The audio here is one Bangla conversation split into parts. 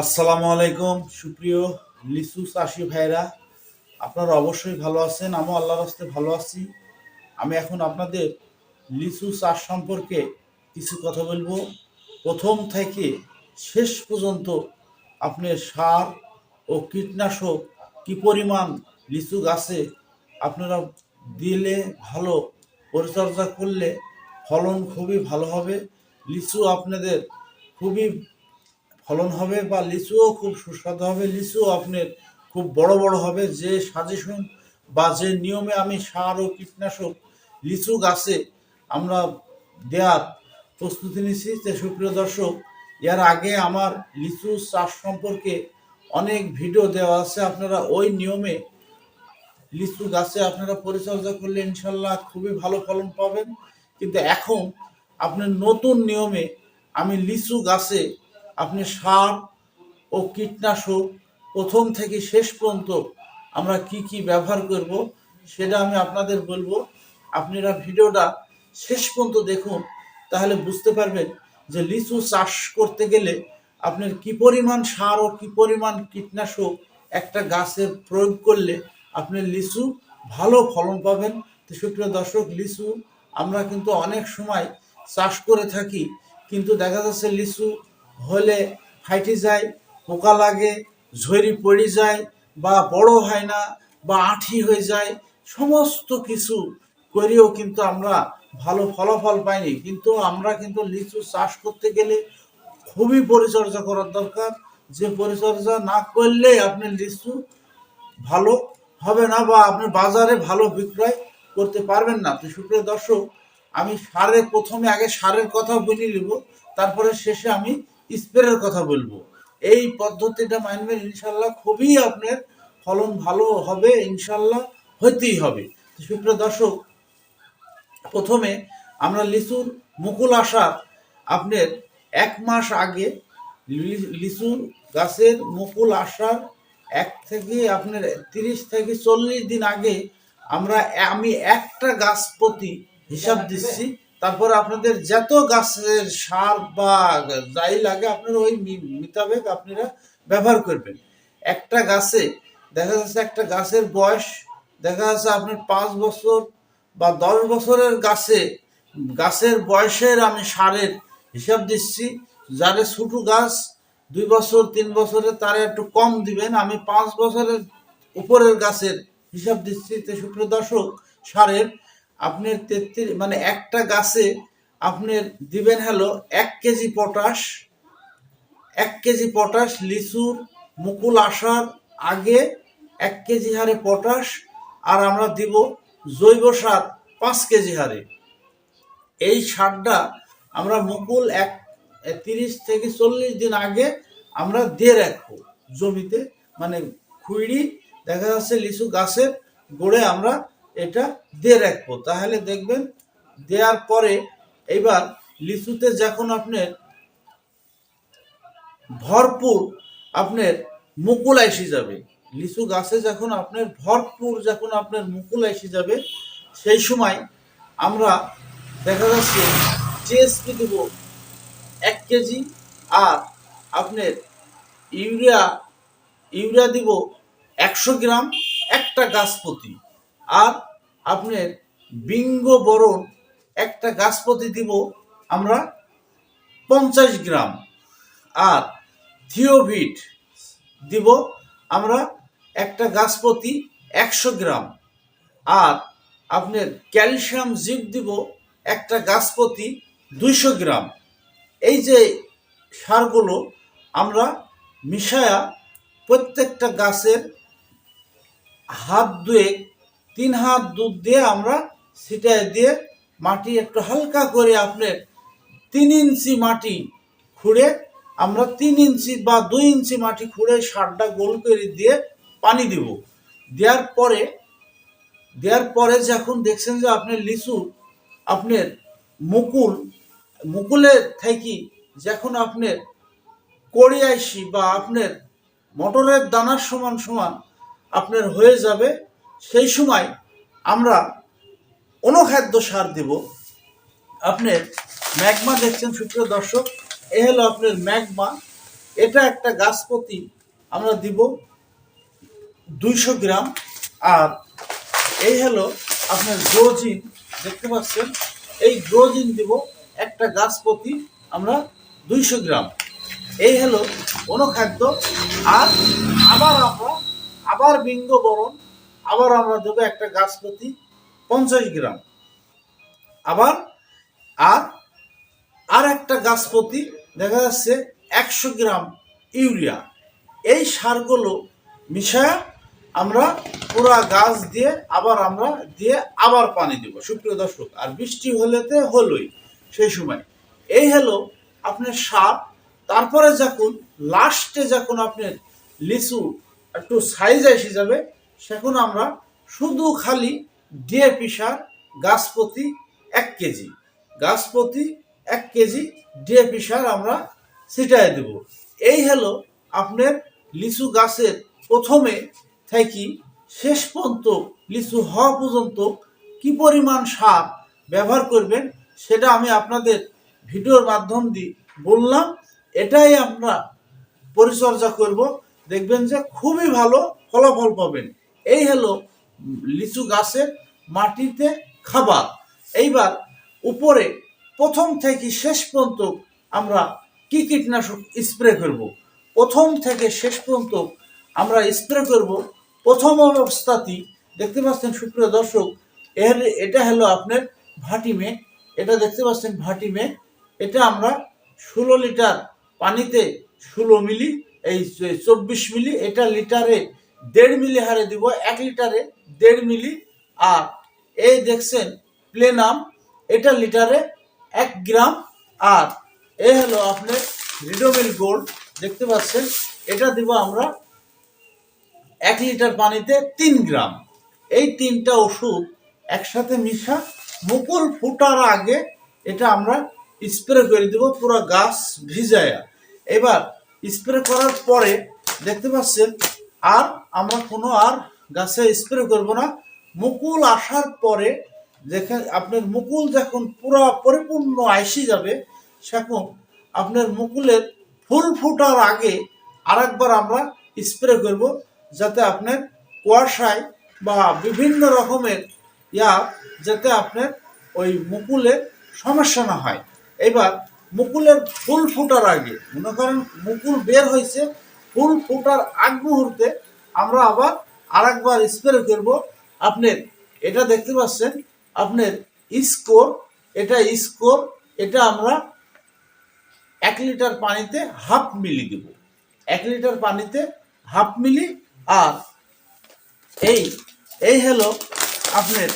আসসালামু আলাইকুম, সুপ্রিয় লিসু চাষি ভাইরা আপনারা অবশ্যই ভালো আছেন, আমিও আল্লাহর রাস্তে ভালো আছি। আমি এখন আপনাদের লিচু চাষ সম্পর্কে কিছু কথা বলব। প্রথম থেকে শেষ পর্যন্ত আপনি সার ও কীটনাশক কি পরিমাণ লিচু গাছে আপনারা দিলে ভালো পরিচর্যা করলে ফলন খুবই ভালো হবে। লিচু আপনাদের খুবই ফলন হবে বা লিচুও খুব সুস্বাদু হবে, লিচুও আপনার খুব বড় বড় হবে। যে সাজেশন বা যে নিয়মে আমি সার ও কীটনাশক লিচু গাছে আমরা দেওয়ার প্রস্তুতি নিচ্ছি যে সুপ্রিয় দর্শক, এর আগে আমার লিচু চাষ সম্পর্কে অনেক ভিডিও দেওয়া আছে। আপনারা ওই নিয়মে লিচু গাছে আপনারা পরিচর্যা করলে ইনশাল্লাহ খুবই ভালো ফলন পাবেন। কিন্তু এখন আপনার নতুন নিয়মে আমি লিচু গাছে আপনি সার ও কীটনাশক প্রথম থেকে শেষ পর্যন্ত আমরা কি কি ব্যবহার করব সেটা আমি আপনাদের বলব। আপনারা ভিডিওটা শেষ পর্যন্ত দেখুন, তাহলে বুঝতে পারবেন যে লিচু চাষ করতে গেলে আপনার কি পরিমাণ সার ও কি পরিমাণ কীটনাশক একটা গাছের প্রয়োগ করলে আপনি লিচু ভালো ফলন পাবেন। তো সুপ্রিয় দর্শক, লিচু আমরা কিন্তু অনেক সময় চাষ করে থাকি, কিন্তু দেখা যাচ্ছে লিচু হলে ফাইটে যায়, পোকা লাগে ঝরি পড়ে যায় বা বড় হয় না বা আঠি হয়ে যায়, সমস্ত কিছু করেও কিন্তু আমরা ভালো ফলাফল পাইনি। কিন্তু আমরা কিন্তু লিচু চাষ করতে গেলে খুবই পরিচর্যা করার দরকার। যে পরিচর্যা না করলে আপনি লিচু ভালো হবে না বা আপনি বাজারে ভালো বিক্রয় করতে পারবেন না। তো সুপ্রিয় দর্শক, আমি সারের প্রথমে আগে সারের কথা বলে নিব, তারপরে শেষে আমি স্প্রের কথা বলব। এই পদ্ধতিটা মানবেন, ইনশাল্লাহ খুবই আপনার ফলন ভালো হবে, ইনশাল্লাহ হইতেই হবে। সুপ্রিয় দর্শক, প্রথমে আমরা লিচুর মুকুল আসার আপনার এক মাস আগে লিচুর গাছের মুকুল আসার এক থেকে আপনার তিরিশ থেকে চল্লিশ দিন আগে আমরা, আমি একটা গাছ প্রতি হিসাব দিচ্ছি। তারপরে আপনাদের যত গাছের সার বা যাই লাগে, আপনারা ওই মোতাবেক আপনারা ব্যবহার করবেন। একটা গাছে, দেখা যাচ্ছে একটা গাছের বয়স, দেখা যাচ্ছে আপনার পাঁচ বছর বা দশ বছরের গাছে, গাছের বয়সের আমি সারের হিসাব দিচ্ছি। যারে ছোটো গাছ, দুই বছর, তিন বছরে তারা একটু কম দিবেন, আমি পাঁচ বছরের উপরের গাছের হিসাব দিচ্ছি। তো সুপ্রিয় দর্শক, সারের আপনার তেত্রিশ মানে একটা গাছে আপনার দিবেন হলো এক কেজি পটাশ, এক কেজি পটাশ লিচুর মুকুল আসার আগে এক কেজি হারে পটাশ, আর আমরা দিব জৈব সার পাঁচ কেজি হারে। এই সারটা আমরা মুকুল এক তিরিশ থেকে চল্লিশ দিন আগে আমরা দিয়ে রাখব জমিতে মানে খুঁড়ি, দেখা যাচ্ছে লিচু গাছের গোড়ে আমরা এটা দিয়ে রাখব। তাহলে দেখবেন, দেওয়ার পরে এবার লিচুতে যখন আপনার ভরপুর আপনার মুকুল এসে যাবে, লিচু গাছে যখন আপনার ভরপুর যখন আপনার মুকুল এসে যাবে, সেই সময় আমরা দেখা যাচ্ছে টিএসপি দেব এক কেজি আর আপনার ইউরিয়া ইউরিয়া দিব একশো গ্রাম একটা গাছ প্রতি আর আপনার বিঙ্গ বরণ একটা গাছ প্রতি দিব আমরা পঞ্চাশ গ্রাম। আর থিওভিট দিব আমরা একটা গাছ প্রতি একশো গ্রাম। আর আপনার ক্যালসিয়াম জিপ দিব একটা গাছ প্রতি দুইশো গ্রাম। এই যে সারগুলো আমরা মিশায়া প্রত্যেকটা গাছের হাত দুয়ে তিন হাত দুধ দিয়ে আমরা ছিটায় দিয়ে মাটি একটু হালকা করে আপনার তিন ইঞ্চি মাটি খুঁড়ে আমরা তিন ইঞ্চি বা দুই ইঞ্চি মাটি খুঁড়ে সারটা গোল করে দিয়ে পানি দিব। দেওয়ার পরে দেওয়ার পরে যখন দেখছেন যে আপনার লিচু আপনার মুকুল মুকুলের থেকে, যখন আপনার কড়ি আইসি বা আপনার মটরের দানার সমান সমান আপনার হয়ে যাবে সেই সময় আমরা অনুখাদ্য সার দেব। আপনার ম্যাগমা দেখছেন, সুপ্রিয় দর্শক। এ হলো আপনার ম্যাগমা। এটা একটা গাছ প্রতি আমরা দিব দুইশো গ্রাম। আর এই হলো আপনার গ্রোজিন, দেখতে পাচ্ছেন? এই গ্রোজিন দিব একটা গাছ প্রতি আমরা দুইশো গ্রাম। এই হলো অনুখাদ্য। আর আবার আমরা আবার বিঙ্গ বরণ আবার আমরা দেবো একটা গাছ প্রতি পঞ্চাশ গ্রাম। আবার আর আর একটা গাছ প্রতি দেখা যাচ্ছে একশো গ্রাম ইউরিয়া। এই সারগুলো মিশায় আমরা পুরা গাছ দিয়ে আবার আমরা দিয়ে আবার পানি দেব। সুপ্রিয় দর্শক, আর বৃষ্টি হলেতে হলোই সেই সময়। এই হলো আপনার সার। তারপরে যখন লাস্টে যখন আপনার লিচু একটু সাইজ এসে যাবে সেখন আমরা শুধু খালি ডিএপি সার গাছ প্রতি এক কেজি, গাছ প্রতি এক কেজি ডিএপি সার আমরা ছিটাই দেব। এই হলো আপনার লিচু গাছের প্রথমে থেকে শেষ পর্যন্ত লিচু হওয়া পর্যন্ত কি পরিমাণ সার ব্যবহার করবেন সেটা আমি আপনাদের ভিডিওর মাধ্যম দিয়ে বললাম। এটাই আমরা পরিচর্যা করব। দেখবেন যে খুবই ভালো ফলাফল পাবেন। এই হলো লিচু গাছের মাটিতে খাবার। এইবার উপরে প্রথম থেকে শেষ পর্যন্ত আমরা কি কীটনাশক স্প্রে করব? প্রথম থেকে শেষ পর্যন্ত আমরা স্প্রে করব প্রথম অবস্থাতেই। দেখতে পাচ্ছেন সুপ্রিয় দর্শক, এর এটা হলো আপনার ভাটিমে, এটা দেখতে পাচ্ছেন ভাটিমে। এটা আমরা ষোলো লিটার পানিতে ষোলো মিলি, এই চব্বিশ মিলি, এটা লিটারে দেড় মিলি হারে দিব, এক লিটারে দেড় মিলি। আর এই দেখছেন প্লেনাম এটা লিটারে এক গ্রাম। আর এ হলো আপনার রিডোমিল গোল্ড দেখতে পাচ্ছেন, এটা দিব আমরা এক লিটার পানিতে তিন গ্রাম। এই তিনটা ওষুধ একসাথে মিশা, মুকুল ফুটার আগে এটা আমরা স্প্রে করে দেব, পুরো গাছ ভিজায়া। এবার স্প্রে করার পরে দেখতে পাচ্ছেন আর আমরা কোনো আর গাছে স্প্রে করব না। মুকুল আসার পরে যেখানে আপনার মুকুল যখন পুরো পরিপূর্ণ আইসি যাবে, সেখন আপনার মুকুলের ফুল ফুটার আগে আরেকবার আমরা স্প্রে করব যাতে আপনার কুয়াশায় বা বিভিন্ন রকমের ইয়া যাতে আপনার ওই মুকুলের সমস্যা না হয়। এবার মুকুলের ফুল ফুটার আগে, মনে করেন মুকুল বের হয়েছে ফুল ফুটার আগ মুহূর্তে আমরা আবার আরেকবার স্প্রে করব। আপনার এটা দেখতে পাচ্ছেন, আপনার স্কোর, এটা স্কোর, এটা আমরা এক লিটার পানিতে হাফ মিলি দেব। এক লিটার পানিতে হাফ মিলি আর এই এই হলো আপনার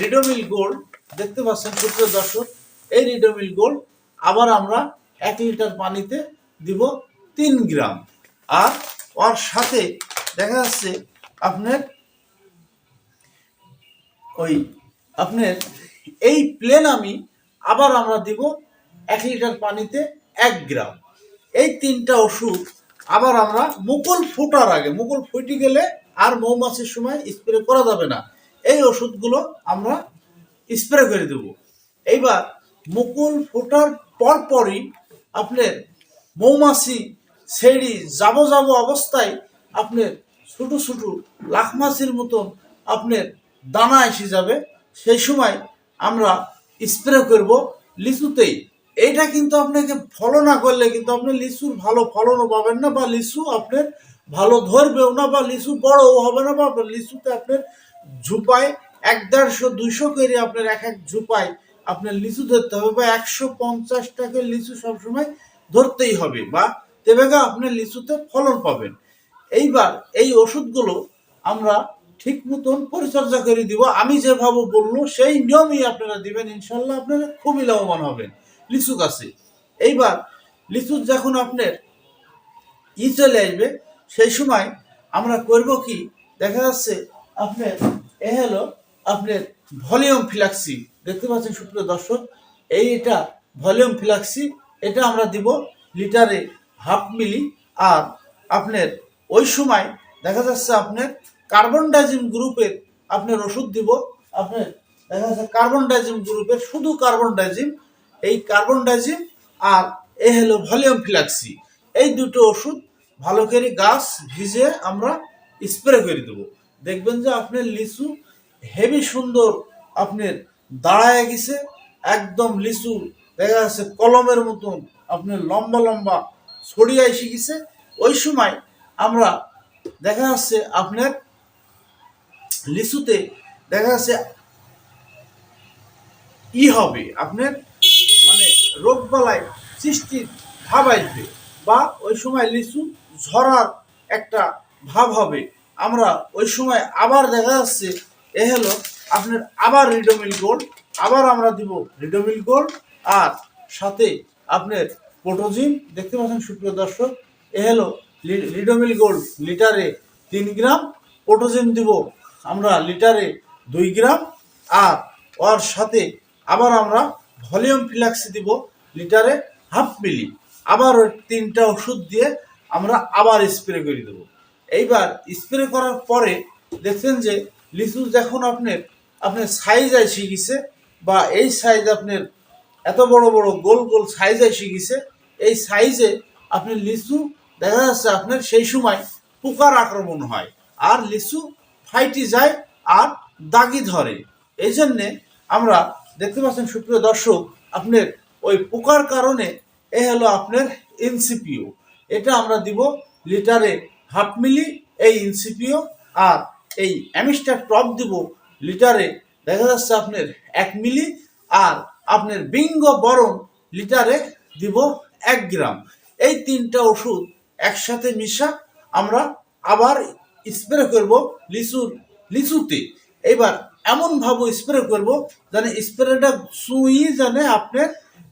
রিডোমিল গোল্ড। দেখতে পাচ্ছেন, সুপ্রিয় দর্শক, এই রিডোমিল গোল্ড আবার আমরা এক লিটার পানিতে দিব তিন গ্রাম। আর ওর সাথে দেখা যাচ্ছে আপনার ওই আপনার এই প্লেন আমি আবার আমরা দিব এক লিটার পানিতে এক গ্রাম। এই তিনটা ওষুধ আবার আমরা মুকুল ফুটার আগে, মুকুল ফুটে গেলে আর মৌমাছির সময় স্প্রে করা যাবে না। এই ওষুধগুলো আমরা স্প্রে করে দেব। এইবার মুকুল ফোটার পরপরই আপনার মৌমাছি ছেড়ি যাব যাব অবস্থায় আপনার ছোটো ছোটো লাখ মাছির মতন আপনার দানা এসে যাবে। সেই সময় আমরা স্প্রে করব লিচুতেই। এইটা কিন্তু আপনাকে ফলো না করলে কিন্তু আপনি লিচুর ভালো ফলনও পাবেন না বা লিচু আপনার ভালো ধরবেও না বা লিচু বড়ও হবে না বা লিচুতে আপনার ঝুপায় এক দেড়শো, দুইশো করে আপনার এক এক ঝুপায় আপনার লিচু ধরতে হবে বা একশো পঞ্চাশ টাকা লিচু সবসময় ধরতেই হবে বা তেবেগা আপনি লিচুতে ফলন পাবেন। এইবার এই ওষুধগুলো আমরা ঠিক মতন পরিচর্যা করে দিব। আমি যেভাবে বলল, সেই নিয়মই আপনারা দিবেন। ইনশাল্লাহ আপনারা খুবই লাভবান হবেন লিচু গাছে এইবার লিচু যখন আপনার ই চলে আসবে, সেই সময় আমরা করব কি? দেখা যাচ্ছে আপনার, এ হলো আপনার ভলিউম ফ্লাক্সি। দেখতে পাচ্ছেন সুপ্রিয় দর্শক এই এটা ভলিউম ফ্লাক্সি, এটা আমরা দিব লিটারে হাফ মিলি, আর আপনার ওই সময় দেখা যাচ্ছে আপনার কার্বন ডাইজিম গ্রুপের আপনার ওষুধ দিব। আপনার দেখা যাচ্ছে কার্বন ডাইজিম গ্রুপের শুধু কার্বন ডাইজিম এই কার্বন ডাইজিম আর এ হলো ভলিউম ফ্লাক্সি। এই দুটো ওষুধ ভালো করে গাছ ভিজে আমরা স্প্রে করে দেবো। দেখবেন যে আপনার লিচু হেভি সুন্দর আপনার দাঁড়ায় গেছে, একদম লিচু দেখা যাচ্ছে কলমের মতন আপনার লম্বা লম্বা ছড়িয়ে এসে গেছে ওই সময় আমরা দেখা যাচ্ছে আপনার লিচুতে দেখা যাচ্ছে ই হবে, আপনার মানে রোগ বালায় সৃষ্টির ভাব আসবে বা ওই সময় লিচু ঝরার একটা ভাব হবে। আমরা ওই সময় আবার দেখা যাচ্ছে, এ হলো আপনার আবার রিডোমিল গোল্ড আবার আমরা দিব রিডোমিল গোল্ড আর সাথে আপনার পোটোজিন দেখতে পাচ্ছেন সুপ্রিয় দর্শক, এ হলো লি- রিডোমিল গোল্ড লিটারে তিন গ্রাম পোটোজিন দিব আমরা লিটারে দুই গ্রাম, আর ওর সাথে আবার আমরা ভলিউম ফিলাক্সি দিব লিটারে হাফ মিলি। আবার ওই তিনটা ওষুধ দিয়ে আমরা আবার স্প্রে করে দেবো। এইবার স্প্রে করার পরে দেখছেন যে লিচু যখন আপনার আপনার সাইজ এসে গেছে বা এই সাইজ আপনার এত বড় বড় গোল গোল সাইজ গেছে এই সাইজে আপনি লিচু, দেখা যাচ্ছে আপনার সেই সময় পোকার আক্রমণ হয়। আর লিচু ফাইটি যায় আর দাগি ধরে। এই জন্যে আমরা দেখতে পাচ্ছেন সুপ্রিয় দর্শক, আপনার ওই পোকার কারণে এ হলো আপনার ইনসিপিও এটা আমরা দিব লিটারে হাফ মিলি এই ইনসিপিও আর এই অ্যামিস্টার টপ দিব লিটারে দেখা যাচ্ছে আপনার এক মিলি, আর আপনার বিঙ্গ বরণ লিটারে দিব এক গ্রাম। এই তিনটা ওষুধ একসাথে মিশা আমরা আবার স্প্রে করব লিচুর লিচুতে। এবার এমন ভাবে স্প্রে করব যেন স্প্রেটা সুই জানে আপনার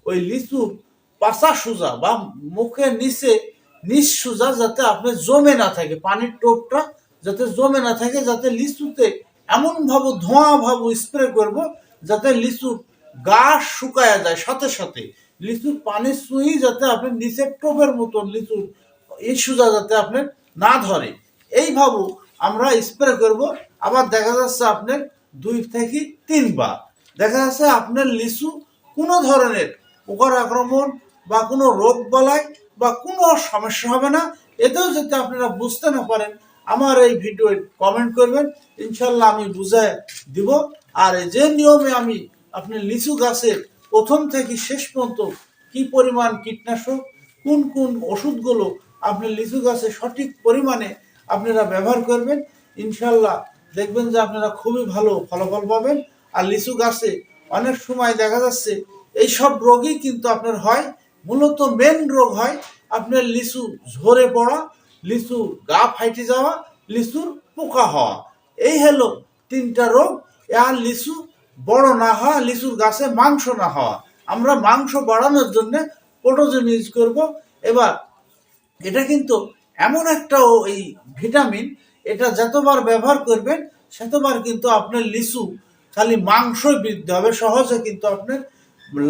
ওই লিচু পাশা সোজা বা মুখের নিচে নিচ সোজা যাতে আপনার জমে না থাকে, পানির টোপটা যাতে জমে না থাকে, যাতে লিচুতে এমন ভাবে ধোঁয়া ভাবে স্প্রে করব যাতে লিচুর গা শুকায়া যায় সাথে সাথে। লিচুর পানির সুই যাতে আপনার নিচের টোপের মতন লিচুর এই সোজা যাতে আপনার না ধরে। এইভাবে আমরা স্প্রে করব। আবার দেখা যাচ্ছে আপনার দুই থেকে তিনবার। দেখা যাচ্ছে আপনার লিচু কোনো ধরনের পোকার আক্রমণ বা কোনো রোগ বালাই বা কোনো সমস্যা হবে না। এতেও যাতে আপনারা বুঝতে না পারেন, আমার এই ভিডিও কমেন্ট করবেন। ইনশাল্লাহ আমি বুঝায় দিব। আর যে নিয়মে আমি আপনার লিচু গাছের প্রথম থেকে শেষ পর্যন্ত কি পরিমাণ কীটনাশক, কোন কোন ওষুধগুলো আপনি লিচু গাছে সঠিক পরিমাণে আপনারা ব্যবহার করবেন ইনশাল্লাহ দেখবেন যে আপনারা খুবই ভালো ফলাফল পাবেন। আর লিচু গাছে অনেক সময় দেখা যাচ্ছে এই সব রোগই কিন্তু আপনার হয়, মূলত মেন রোগ হয় আপনার লিচু ঝরে পড়া, লিচু গা ফাইটে যাওয়া, লিচুর পোকা হওয়া। এই হলো তিনটা রোগ। আর লিচু বড় না হওয়া, লিচুর গাছে মাংস না হওয়া। আমরা মাংস বাড়ানোর জন্য পোটোজেন ইউজ করব। এবার এটা কিন্তু এমন একটা এই ভিটামিন এটা যতবার ব্যবহার করবেন, সেতবার কিন্তু আপনার লিচু খালি মাংসই বৃদ্ধি হবে। সহজে কিন্তু আপনার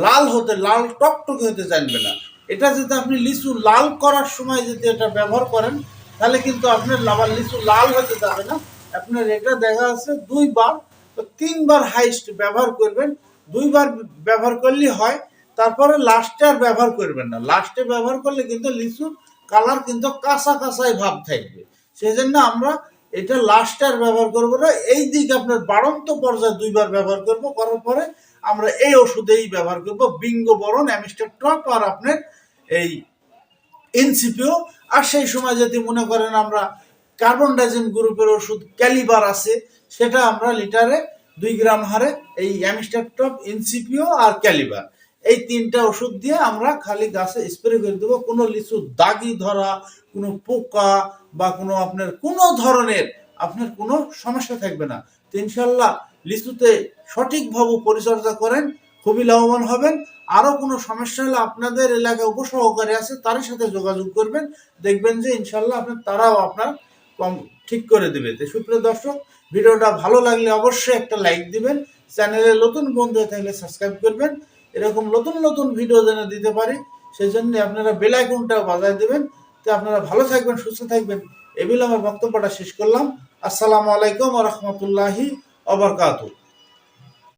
লাল হতে, লাল টকটকে হতে জানবে না। এটা যদি আপনি লিচু লাল করার সময় যদি এটা ব্যবহার করেন, তাহলে কিন্তু আপনার আবার লিচু লাল হতে যাবে না। আপনার এটা দেখা যাচ্ছে দুইবার তো তিনবার হাইস্ট ব্যবহার করবেন, দুইবার ব্যবহার করলে হয়, তারপরে লাস্টে আর ব্যবহার করবেন না। লাস্টে ব্যবহার করলে কিন্তু লিচুর কালার কিন্তু কাঁচা কাঁচাই ভাব থাকবে। সেই জন্য আমরা এটা লাস্টে আর ব্যবহার করব না, এই দিক আপনার বাড়ন্ত পর্যায়ে দুইবার ব্যবহার করব, করার পরে আমরা এই ওষুধেই ব্যবহার করব, বিঙ্গো বরণ, অ্যামিস্টার টপ আর আপনার এই এনসিপিও। আর সেই সময় যদি মনে করেন আমরা কার্বন ডাইজিন গ্রুপের ওষুধ ক্যালিবার আছে, সেটা আমরা লিটারে দুই গ্রাম হারে এই অ্যামিস্টার টপ এনসিপিও আর ক্যালিবার এই তিনটা ওষুধ দিয়ে আমরা খালি গাছে স্প্রে করে দেবো, কোনো লিচু দাগি ধরা, কোনো পোকা বা কোনো আপনার, কোনো ধরনের আপনার কোনো সমস্যা থাকবে না। তো ইনশাল্লাহ লিচুতে সঠিকভাবে পরিচর্যা করেন, খুবই লাভবান হবেন। আরও কোনো সমস্যা হলে আপনাদের এলাকায় উপসহকারী আছে তাদের সাথে যোগাযোগ করবেন। দেখবেন যে ইনশাল্লাহ আপনার, তারাও আপনার কম ঠিক করে দেবে। তো সুপ্রিয় দর্শক, ভিডিওটা ভালো লাগলে অবশ্যই একটা লাইক দিবেন। চ্যানেলে নতুন বন্ধু থাকলে সাবস্ক্রাইব করবেন। এরকম নতুন নতুন ভিডিও যেন দিতে পারি, সেই জন্য আপনারা বেল আইকনটাও বাজায় দেবেন। তো আপনারা ভালো থাকবেন, সুস্থ থাকবেন। এগুলো আমার বক্তব্যটা শেষ করলাম। আসসালামু আলাইকুম রহমতুল্লাহি অবরকাতু